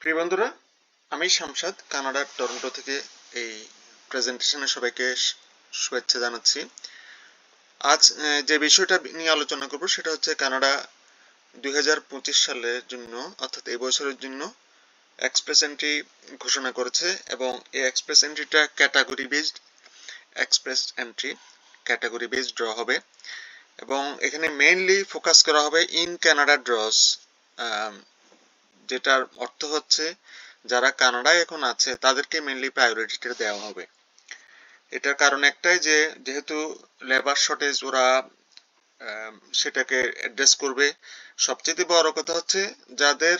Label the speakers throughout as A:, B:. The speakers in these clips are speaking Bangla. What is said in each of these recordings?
A: প্রিয় বন্ধুরা, আমি শামসাদ, কানাডার টরন্টো থেকে এই প্রেজেন্টেশনে সবাইকে শুভেচ্ছা জানাচ্ছি। আজ যে বিষয়টা নিয়ে আলোচনা করব সেটা হচ্ছে কানাডা দুই হাজার পঁচিশ সালের জন্য, অর্থাৎ এই বছরের জন্য এক্সপ্রেস এন্ট্রি ঘোষণা করেছে এবং এই express এন্ট্রিটা category based express entry category based draw হবে এবং এখানে মেইনলি ফোকাস করা হবে ইন কানাডা ড্রস যেটার অর্থ হচ্ছে যারা কানাডায় এখন আছে, তাদেরকে মেনলি প্রায়োরিটিটা দেওয়া হবে। এটার কারণ একটাই যে, যেহেতু লেবার শর্টেজ ওরা সেটাকে অ্যাড্রেস করবে। সবচেয়ে বড় কথা হচ্ছে যাদের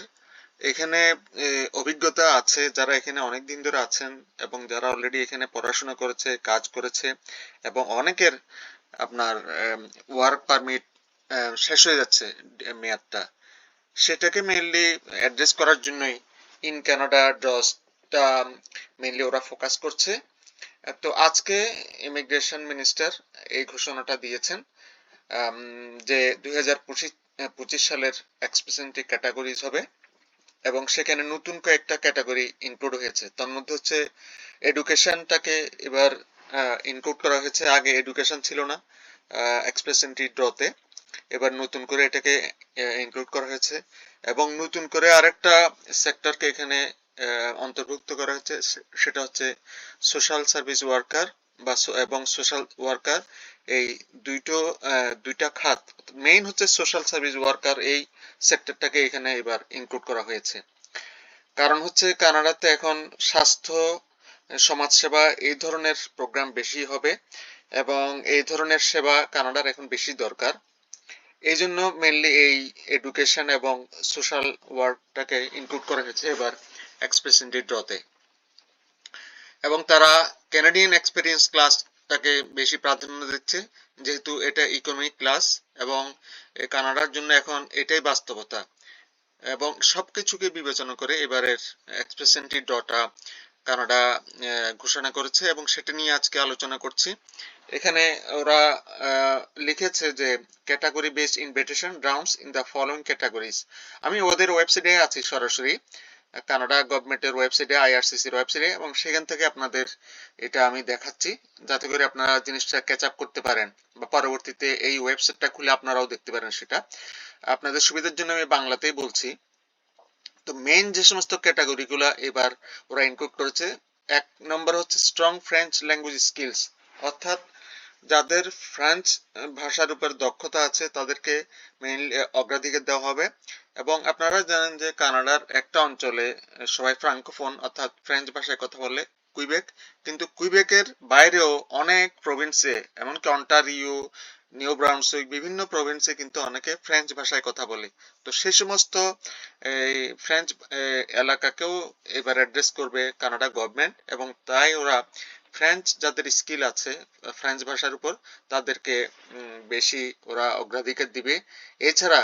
A: এখানে অভিজ্ঞতা আছে, যারা এখানে অনেক দিন ধরে আছেন এবং যারা অলরেডি এখানে পড়াশোনা করেছে, কাজ করেছে এবং অনেকের আপনার ওয়ার্ক পারমিট শেষ হয়ে যাচ্ছে মেয়াদটা। সেটাকে মেনলি অ্যাড্রেস করার জন্যই ইন কানাডা ড্রসটা মেইনলি ওরা ফোকাস করছে। তো আজকে ইমিগ্রেশন মিনিস্টার এই ঘোষণাটা দিয়েছেন যে দুই হাজার পঁচিশ সালের এক্সপ্রেসেন্টি ক্যাটাগরিজ হবে এবং সেখানে নতুন কয়েকটা ক্যাটাগরি ইনক্লুড হয়েছে। তার মধ্যে হচ্ছে এডুকেশনটাকে এবার ইনক্লুড করা হয়েছে। আগে এডুকেশন ছিল না এক্সপ্রেস এন্ট্রি ড্রতে এবার নতুন করে এটাকে ইনক্লুড করা হয়েছে এবং নতুন করে আরেকটা সেক্টরকে এখানে অন্তর্ভুক্ত করা হয়েছে সেটা হচ্ছে সোশ্যাল সার্ভিস ওয়ার্কার বা এবং সোশ্যাল ওয়ার্কার এই দুইটো দুইটা খাত। মেইন হচ্ছে সোশ্যাল সার্ভিস ওয়ার্কার এই সেক্টরটাকে এখানে এবার ইনক্লুড করা হয়েছে। কারণ হচ্ছে কানাডাতে এখন স্বাস্থ্য সমাজসেবা এই ধরনের প্রোগ্রাম বেশি হবে এবং এই ধরনের সেবা কানাডার এখন বেশি দরকার। এই জন্য মেনলি এই এডুকেশন এবং সোশ্যাল ওয়ার্কটাকে ইনক্লুড করা হয়েছে এবার এক্সপ্রেস ড্রতে এবং তারা ক্যানাডিয়ান এক্সপিরিয়েন্স ক্লাসটাকে বেশি প্রাধান্য দিচ্ছে, যেহেতু এটা ইকোনমিক ক্লাস এবং কানাডার জন্য এখন এটাই বাস্তবতা। এবং সবকিছুকে বিবেচনা করে এবারের এক্সপ্রেস এন্ট্রি ডটা কানাডা ঘোষণা করেছে এবং সেটা নিয়ে আজকে আলোচনা করছি। এখানে ওরা লিখেছে যে category based invitation rounds in the following categories আমি ওদের ওয়েবসাইটে আছি সরাসরি, কানাডা গভর্নমেন্টের ওয়েবসাইটে আইআরসিসির ওয়েবসাইটে এবং সেখান থেকে আপনাদের এটা আমি দেখাচ্ছি, যাতে করে আপনারা জিনিসটা ক্যাচ আপ করতে পারেন, বা পরবর্তীতে এই ওয়েবসাইটটা খুলে আপনারাও দেখতে পারেন সেটা। আপনাদের সুবিধার জন্য আমি বাংলাতেই বলছি। তো মেইন যে সমস্ত ক্যাটাগরিগুলো এবার ওরা ইনক্লুড করেছে, এক নম্বর হচ্ছে স্ট্রং ফ্রেঞ্চ ল্যাঙ্গুয়েজ স্কিলস অর্থাৎ যাদের ফ্রেঞ্চ ভাষার উপর দক্ষতা আছে, তাদেরকে মেইনলি অগ্রাধিকার দেওয়া হবে। এবং আপনারা জানেন যে কানাডার একটা অঞ্চলে সবাই ফ্রাঙ্কোফোন অর্থাৎ ফ্রেঞ্চ ভাষায় কথা বলে কুইবেক কিন্তু কুইবেকের বাইরেও অনেক প্রভিন্সে এমনকি অন্টারিও নিউ ব্রাউনসুইক বিভিন্ন প্রভিন্সে কিন্তু অনেকে ফ্রেঞ্চ ভাষায় কথা বলে। তো সেই সমস্ত, এই ফ্রেঞ্চ এলাকাকেও এবার অ্যাড্রেস করবে কানাডা গভর্নমেন্ট এবং তাই ওরা ফ্রেঞ্চ যাদের স্কিল আছে ফ্রেঞ্চ ভাষার উপর, তাদেরকে বেশি ওরা অগ্রাধিকার দিবে। এছাড়া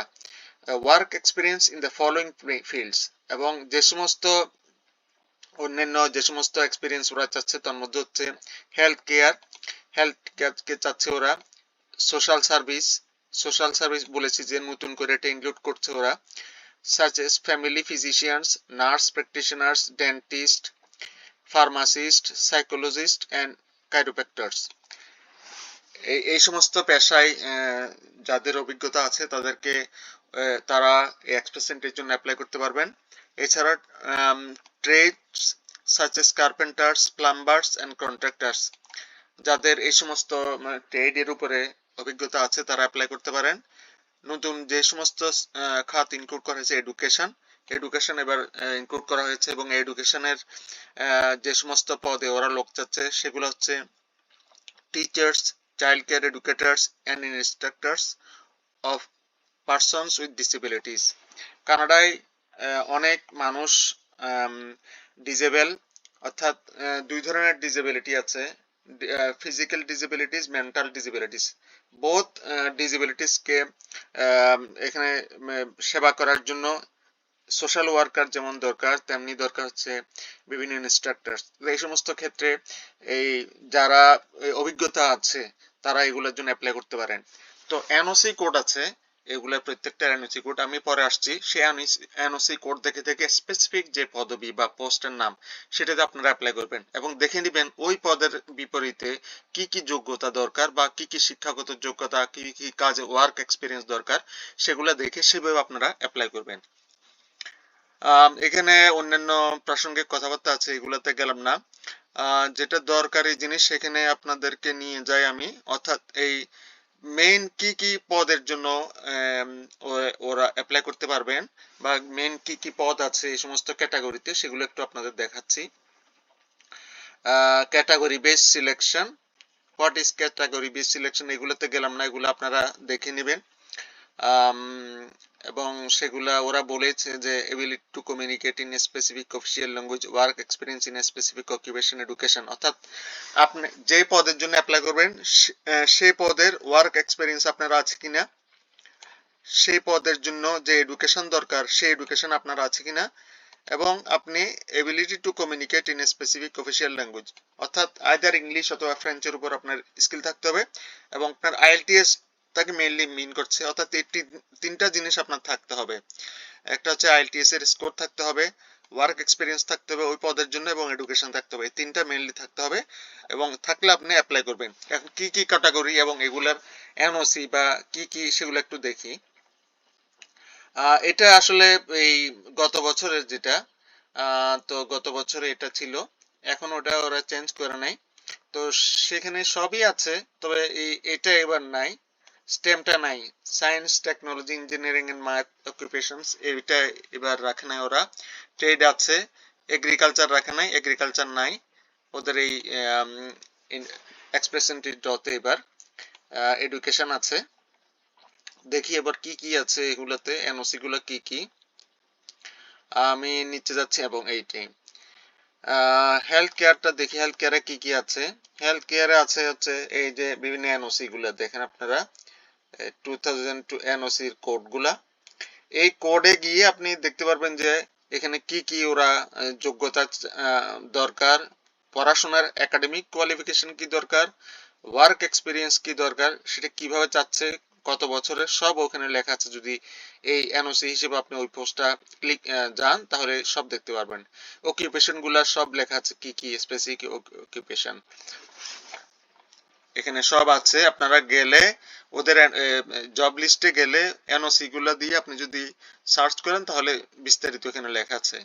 A: work experience in the following fields এবং যে সমস্ত অন্যান্য যে সমস্ত এক্সপিরিয়েন্স ওরা চাচ্ছে, তার মধ্যে হচ্ছে হেলথ কেয়ার হেলথ কেয়ারকে চাচ্ছে ওরা। সোশ্যাল সার্ভিস সোশ্যাল সার্ভিস বলেছি যে নতুন করে এটা ইনক্লুড করছে ওরা such as family physicians, nurse practitioners, dentist, pharmacist, psychologist and chiropractors. এই সমস্ত পেশায় যাদের অভিজ্ঞতা আছে তাদেরকে তারা এই এক্সপ্রেসেন্টের জন্য অ্যাপ্লাই করতে পারবেন এছাড়া trades such as carpenters plumbers and contractors যাদের এই সমস্ত ট্রেড এর উপরে অভিজ্ঞতা আছে, তারা অ্যাপ্লাই করতে পারেন। নতুন যে সমস্ত খাত ইনক্লুড করা হয়েছে এডুকেশন এডুকেশন এবার ইনক্লুড করা হয়েছে এবং এডুকেশনের যে সমস্ত পদে ওরা লোক চাচ্ছে, সেগুলো হচ্ছে teachers child care educators and instructors of persons with disabilities কানাডায় অনেক মানুষ ডিজেবল অর্থাৎ দুই ধরনের ডিসেবিলিটি আছে physical disabilities mental disabilities both ডিসেবিলিটিসকে এখানে সেবা করার জন্য সোশ্যাল ওয়ার্কার যেমন দরকার, তেমনি দরকার হচ্ছে বিভিন্ন ইনস্ট্রাক্টর এই সমস্ত ক্ষেত্রে এই যারা অভিজ্ঞতা আছে, তারা এগুলোর জন্য অ্যাপ্লাই করতে পারেন। তো এনওসি কোড আছে এগুলোর প্রত্যেকটা এনওসি কোড আমি পরে আসছি। সেই এনওসি কোড দেখে দেখে স্পেসিফিক যে পদবি বা পোস্টের নাম, সেটাতে আপনারা অ্যাপ্লাই করবেন এবং দেখে নেবেন ওই পদের বিপরীতে কি কি যোগ্যতা দরকার বা কি কি শিক্ষাগত যোগ্যতা, কি কি কাজে ওয়ার্ক এক্সপিরিয়েন্স দরকার, সেগুলো দেখে সেভাবে আপনারা অ্যাপ্লাই করবেন। এখানে অন্যান্য প্রাসঙ্গিক কথাবার্তা আছে, এগুলোতে গেলাম না। যেটা দরকারি জিনিস সেখানে আপনাদেরকে নিয়ে যাই আমি। অর্থাৎ এই মেইন কি কি পদের জন্য ওরা অ্যাপ্লাই করতে পারবেন বা মেইন কি কি পদ আছে এই সমস্ত ক্যাটাগরিতে সেগুলো একটু আপনাদের দেখাচ্ছি। Category base selection what is category base selection এগুলোতে গেলাম না, এগুলো আপনারা দেখে নেবেন। এবং সেগুলা ওরা বলেছে যে ability to communicate in specific official language work experience in specific occupation education অর্থাৎ আপনি যে পদের জন্য অ্যাপ্লাই করবেন সেই পদের ওয়ার্ক এক্সপিরিয়েন্স আপনার আছে কিনা, সেই পদের জন্য যে এডুকেশন দরকার, সেই এডুকেশন আপনার আছে কিনা, এবং আপনি ability to communicate in specific official language অর্থাৎ আইদার ইংলিশ অথবা ফ্রেঞ্চের উপর আপনার স্কিল থাকতে হবে, এবং আপনার আইএলটিএস তাকে মেইনলি মিন করছে। অর্থাৎ তিনটা জিনিস আপনার থাকতে হবে। একটা হচ্ছে আইএলটিএস এর স্কোর থাকতে হবে ওয়ার্ক এক্সপিরিয়েন্স থাকতে হবে ওই পদের জন্য এবং এডুকেশন থাকতে হবে। এই তিনটা মেইনলি থাকতে হবে এবং থাকলে আপনি অ্যাপ্লাই করবেন। এখন কি কি ক্যাটাগরি এবং এগুলার এনওসি বা কি কি সেগুলো একটু দেখি। এটা আসলে এই গত বছরের যেটা তো গত বছরে এটা ছিল। এখন ওটা ওরা চেঞ্জ করে নাই। তো সেখানে সবই আছে, তবে এটা এবার নাই। স্টেমটা নাই। Science technology engineering and math occupations এটা এবার রাখে নাই ওরা। ট্রেড আছে এগ্রিকালচার রাখে নাই এগ্রিকালচার নাই। ওদের এই এক্সপ্রেশন ডতে এবার। এডুকেশন আছে। দেখি এবার কি কি আছে এগুলাতে এনওসি গুলা কি কি। আমি নিচে যাচ্ছি এবং এইটাই হেলথ কেয়ারটা দেখি হেলথ কেয়ারে কি কি আছে? হেলথ কেয়ারে আছে হচ্ছে এই যে বিভিন্ন এনওসি গুলা, দেখেন আপনারা। টু এনওসির কোডগুলা। এই কোডে গিয়ে আপনি দেখতে পারবেন যে এখানে কি কি ওরা যোগ্যতা দরকার, পড়াশোনার একাডেমিক কোয়ালিফিকেশন কি দরকার ওয়ার্ক এক্সপিরিয়েন্স কি দরকার, সেটা কীভাবে চাচ্ছে, কত বছরের, সব ওখানে লেখা আছে। যদি এই এনওসি হিসেবে আপনি ওই পোস্টটা ক্লিক যান, তাহলে সব দেখতে পারবেন। অকুপেশনগুলা সব লেখা আছে, কি কি স্পেসিফিক অকুপেশন এখানে সব আছে। আপনারা গেলে ওদের জব লিস্টে গেলে এনওসি গুলা দিয়ে আপনি যদি সার্চ করেন তাহলে বিস্তারিত এখানে লেখা আছে।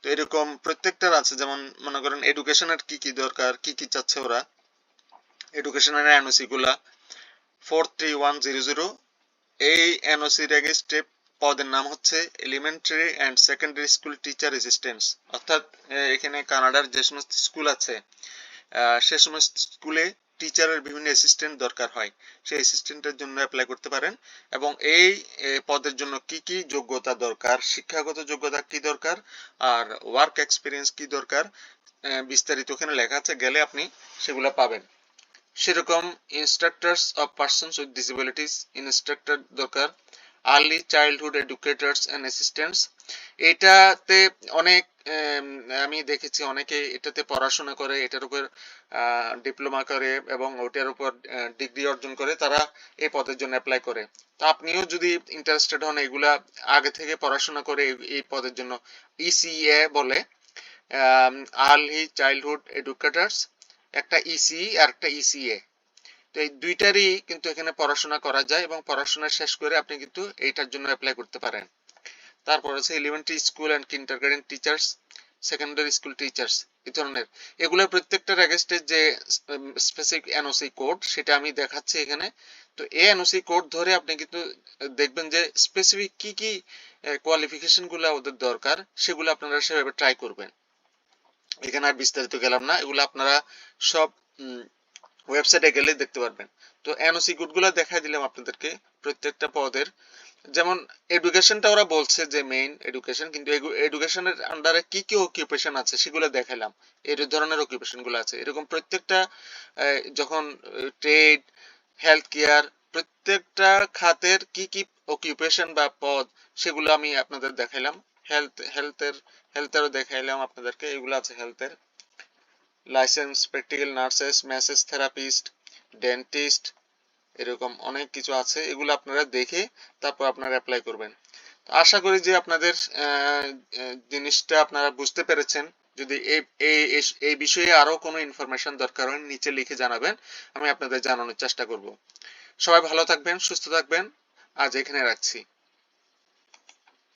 A: তো এরকম প্রত্যেকটার আছে। যেমন মনে করেন এডুকেশনের কি কি দরকার, কি কি চাচ্ছে ওরা? এডুকেশনের এনওসি গুলা। Four three one zero zero এই এনওসি রেজিস্ট্রে পদের নাম হচ্ছে elementary and secondary school teacher assistants অর্থাৎ এখানে কানাডার যে সমস্ত স্কুল আছে সে সমস্ত স্কুলে টিচারের বিভিন্ন অ্যাসিস্ট্যান্ট দরকার হয়, সেই অ্যাসিস্ট্যান্টের জন্য অ্যাপ্লাই করতে পারেন এবং এই পদের জন্য কি কি যোগ্যতা দরকার, শিক্ষাগত যোগ্যতা কি দরকার, আর ওয়ার্ক এক্সপিরিয়েন্স কি দরকার বিস্তারিত ওখানে লেখা আছে, গেলে আপনি সেগুলো পাবেন। সেরকম instructors of persons with disabilities instructor দরকার। Early childhood educators and assistants এটাতে অনেক আমি দেখেছি অনেকে এটাতে পড়াশোনা করে, এটার উপর ডিপ্লোমা করে এবং ওটার উপর ডিগ্রি অর্জন করে, তারা এই পদের জন্য অ্যাপ্লাই করে। তো আপনিও যদি ইন্টারেস্টেড হন এগুলা আগে থেকে পড়াশোনা করে এই- এই পদের জন্য ইসিএ বলে আর্লি চাইল্ডহুড এডুকেটরস একটা ইসি আর একটা ইসিএ তো এই দুইটারই কিন্তু এখানে পড়াশোনা করা যায় এবং পড়াশোনা শেষ করে আপনি কিন্তু এইটার জন্য অ্যাপ্লাই করতে পারেন। তারপর আছে elementary school and kindergarten teachers secondary school teachers এই ধরনের। এগুলো প্রত্যেকটার এগেস্টে যে স্পেসিফিক এনওসি কোড সেটা আমি দেখাচ্ছি এখানে। তো এই এনওসি কোড ধরে আপনি কিন্তু দেখবেন যে স্পেসিফিক কি কি কোয়ালিফিকেশনগুলো ওদের দরকার, সেগুলো আপনারা সেভাবে ট্রাই করবেন। এখানে আর বিস্তারিত গেলাম না। এগুলো আপনারা সব ওয়েবসাইটে গেলে দেখতে পারবেন। তো এনওসি কোডগুলো দেখাই দিলাম আপনাদেরকে প্রত্যেকটা পদের। যেমন এডুকেশনটা ওরা বলছে যে মেইন এডুকেশন কিন্তু এডুকেশনের আন্ডারে কি কি অকুপেশন আছে সেগুলো দেখাইলাম। এই ধরনের অকুপেশনগুলো আছে। এরকম প্রত্যেকটা যখন ট্রেড হেলথ কেয়ার প্রত্যেকটা খাতের কি কি অকুপেশন বা পদ সেগুলো আমি আপনাদের দেখাইলাম। হেলথ হেলথের হেলথেরও দেখাইলাম আপনাদেরকে। এগুলো আছে হেলথের licence practical nurses massage therapist dentist এরকম অনেক কিছু আছে। এগুলো আপনারা দেখে তারপর আপনারা অ্যাপ্লাই করবেন। আশা করি যে আপনাদের জিনিসটা আপনারা বুঝতে পেরেছেন। যদি এই- এই বিষয়ে আরও কোনো ইনফরমেশন দরকার হয়, নিচে লিখে জানাবেন। আমি আপনাদের জানানোর চেষ্টা করব। সবাই ভালো থাকবেন, সুস্থ থাকবেন। আজ এখানে রাখছি।